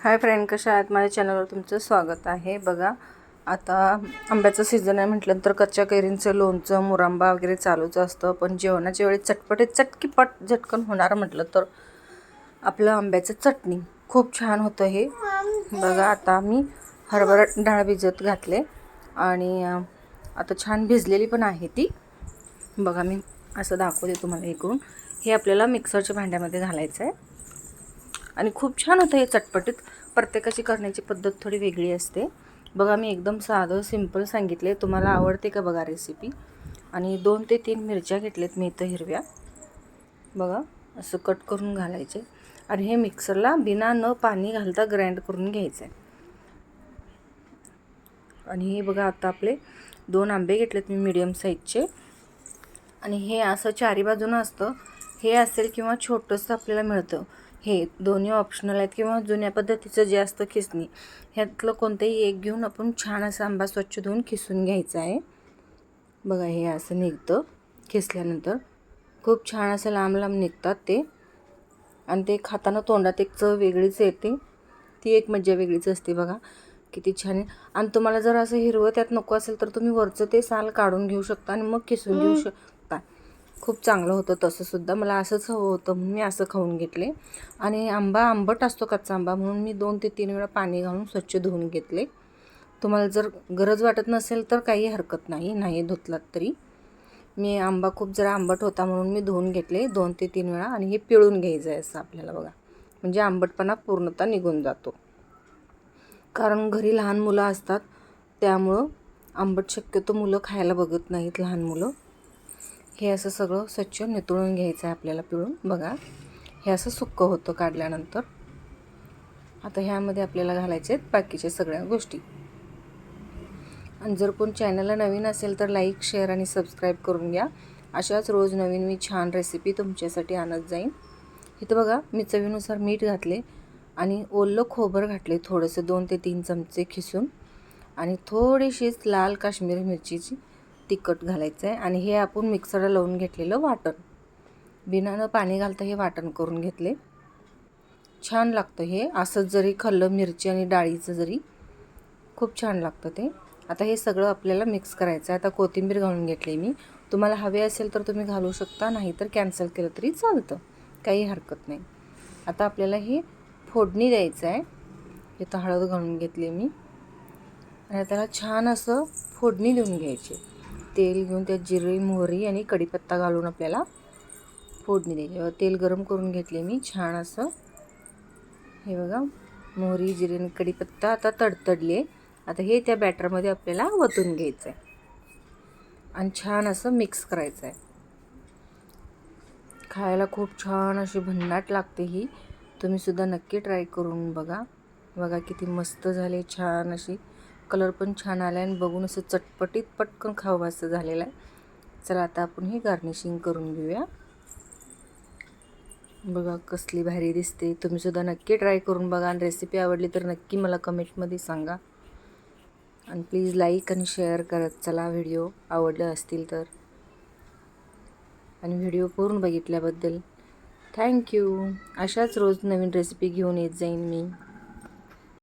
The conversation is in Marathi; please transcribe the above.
हाय फ्रेंड कशा आहात? माझ्या चॅनलवर तुमचं स्वागत आहे. बघा आता आंब्याचं सीझन आहे म्हटलं तर कच्च्या कैरींचं लोणचं मुरांबा वगैरे चालूच असतं. पण जेवणाच्या वेळी चटपटीत चटकीपट झटकन होणार म्हटलं तर आपलं आंब्याचं चटणी. खूप छान होतं हे. बघा आता मी हरभरा डाळ भिजत घातले. आणि आता छान भिजलेली पण आहे ती. बघा मी असं दाखवते तुम्हाला हे करून हे आपल्याला मिक्सरच्या भांड्यामध्ये घालायचं आहे. आणि खूप छान होतं हे चटपटीत. प्रत्येकाची करण्याची पद्धत थोडी वेगळी असते. बघा मी एकदम साधं सिंपल सांगितले तुम्हाला आवडते का बघा रेसिपी आणि दोन ते तीन मिरच्या घेतल्यात मी इथं हिरव्या. बघा असं कट करून घालायचे. आणि हे मिक्सरला बिना न पाणी घालता ग्राइंड करून घ्यायचं आहे आणि हे बघा आता आपले दोन आंबे घेतलेत मी मीडियम साईजचे आणि हे असं चारी बाजूनं असतं. हे असेल किंवा छोटंसं आपल्याला मिळतं. हे दोन्ही ऑप्शनल आहेत किंवा जुन्या पद्धतीचं जे असतं खिसणी ह्यातलं कोणतंही एक घेऊन आपण छान असा आंबा स्वच्छ धुवून खिसून घ्यायचा आहे. बघा हे असं निघतं खिसल्यानंतर. खूप छान असं लांब लांब निघतात ते. आणि ते खाताना तोंडात एक चव वेगळीच येते. ती एक मज्जा वेगळीच असते बघा किती छान आहे. आणि तुम्हाला जर असं हिरवं त्यात नको असेल तर तुम्ही वरचं ते साल काढून घेऊ शकता आणि मग किसून घेऊ शकता खूप चांगलं होतं तसं सुद्धा मला असंच हवं होतं म्हणून मी असं खाऊन घेतले. आणि आंबा आंबट असतो कच्चा आंबा म्हणून मी दोन ते तीन वेळा पाणी घालून स्वच्छ धुवून घेतले. तुम्हाला जर गरज वाटत नसेल तर काही हरकत नाही नाही धुतलात तरी. मी आंबा खूप जरा आंबट होता म्हणून मी धुवून घेतले दोन ते तीन वेळा आणि हे पिळून घ्यायचं आहे असं आपल्याला बघा. म्हणजे आंबटपणा पूर्णतः निघून जातो. कारण घरी लहान मुलं असतात त्यामुळं आंबट शक्यतो मुलं खायला बघत नाहीत लहान मुलं. हे असं सगळं स्वच्छ नितळून घ्यायचं आहे आपल्याला पिळून. बघा हे असं सुक्कं होतं काढल्यानंतर. आता ह्यामध्ये आपल्याला घालायचे आहेत बाकीच्या सगळ्या गोष्टी. आणि जर कोण चॅनलला नवीन असेल तर लाईक शेअर आणि सबस्क्राईब करून घ्या. अशाच रोज नवीन मी छान रेसिपी तुमच्यासाठी आणत जाईन. इथं बघा मी चवीनुसार मीठ घातले आणि ओलं खोबर घातले थोडंसं दोन ते तीन चमचे खिसून. आणि थोडीशीच लाल काश्मीरी मिरचीची. तिखट घालायचं आहे आणि हे आपण मिक्सरला लावून घेतलेलं वाटण. बिनानं पाणी घालता हे वाटण करून घेतले. छान लागतं हे. असंच जरी खाल्लं मिरची आणि डाळीचं जरी खूप छान लागतं ते. आता हे सगळं आपल्याला मिक्स करायचं आहे. आता कोथिंबीर घालून घेतली मी. तुम्हाला हवे असेल तर तुम्ही घालू शकता नाही तर कॅन्सल केलं तरी चालतं. काही हरकत नाही. आता आपल्याला हे फोडणी द्यायचं आहे. इथं हळद घालून घेतली मी. आणि त्याला छान असं फोडणी देऊन घ्यायची. तेल घेऊन त्यात जिरे मोहरी आणि कढीपत्ता घालून आपल्याला फोडणी द्यायची. तेल गरम करून घेतले मी. छान असं. हे बघा मोहरी जिरे आणि कढीपत्ता आता तडतडले. आता हे त्या बॅटरमध्ये आपल्याला वतून घ्यायचं आहे आणि छान असं मिक्स करायचं आहे खायला खूप छान अशी भन्नाट लागते ही. तुम्हीसुद्धा नक्की ट्राय करून बघा. बघा किती मस्त झाले छान अशी कलर पण छान आला आहे आणि बघून असं चटपटीत पटकन खावं असं झालेलं आहे. चला आता आपण हे गार्निशिंग करून घेऊया. बघा कसली भारी दिसते. तुम्हीसुद्धा नक्की ट्राय करून बघा आणि रेसिपी आवडली तर नक्की मला कमेंटमध्ये सांगा. आणि प्लीज लाईक आणि शेअर करत चला व्हिडिओ आवडलं असतील तर. आणि व्हिडिओ पूर्ण बघितल्याबद्दल थँक्यू अशाच रोज नवीन रेसिपी घेऊन येत जाईन मी.